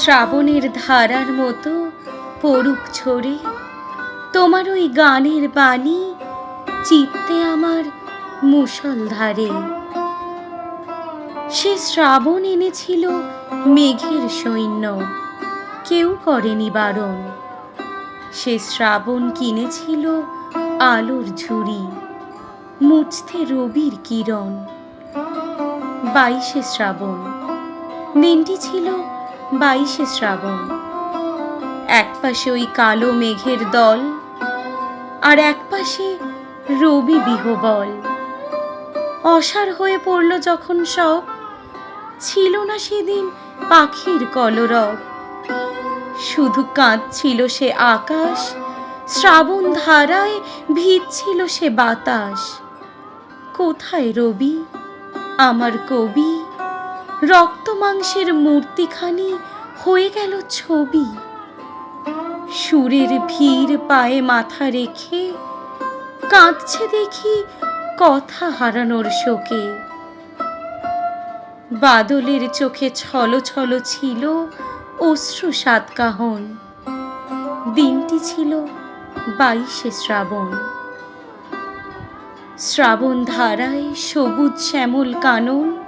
শ্রাবণের ধারার মতো পড়ুক ছড়ে। তোমার ওই গানের বাণী চিত্তে আমার মুষলধারে সে শ্রাবণ এনেছিল মেঘের সৈন্য, কেউ করেনি বারণ। সে শ্রাবণ কিনেছিল আলোর ঝুড়ি, মুছতে রবির কিরণ। বাইশে শ্রাবণ, দিনটি ছিল বাইশে শ্রাবণ। একপাশে ওই কালো মেঘের দল, আর একপাশে রবি বিহবল। অসার হয়ে পড়ল যখন সব ছিল না সেদিন পাখির কলরব। শুধু কাঁদছিল সে আকাশ, শ্রাবণ ধারায় ভিজছিল সে বাতাস। কোথায় রবি? আমার কবি রক্ত মাংসের মূর্তিখানি হয়ে গেল ছবি। সুরের ভিড় পায়ে মাথা রেখে কাঁদছে দেখি কথা হারানোর শোকে। বাদলের চোখে ছলো ছলো ছিল অশ্রু সাতকাহন। দিনটি ছিল বাইশে শ্রাবণ। শ্রাবণ ধারায় সবুজ শ্যামল কানন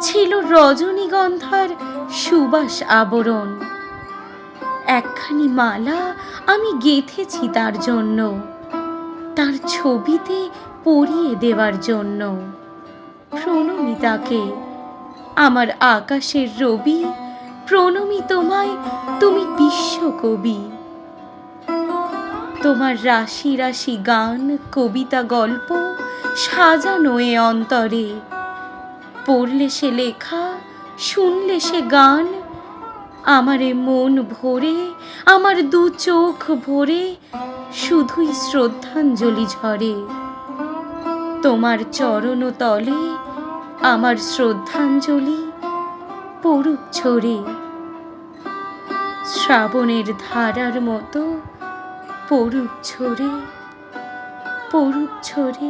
ছিল রজনীগন্ধার সুবাস আবরণ। একখানি মালা আমি গেঁথেছি তার জন্য। তার ছবিতে পরিয়ে দেওয়ার জন্য। প্রণমী তাকে আমার আকাশের রবি, প্রণমী তোমায়, তুমি বিশ্বকবি। তোমার রাশি রাশি গান, কবিতা গল্প সাজানো এ অন্তরে। পড়লে সে লেখা, শুনলে সে গান। আমারে মন ভরে, আমার দু চোখ ভরে, শুধুই শ্রদ্ধাঞ্জলি ঝরে। তোমার চরণ তলে আমার শ্রদ্ধাঞ্জলি পড়ুক ছড়ে শ্রাবণের ধারার মতো পড়ুক ছড়ে পড়ুক ছড়ে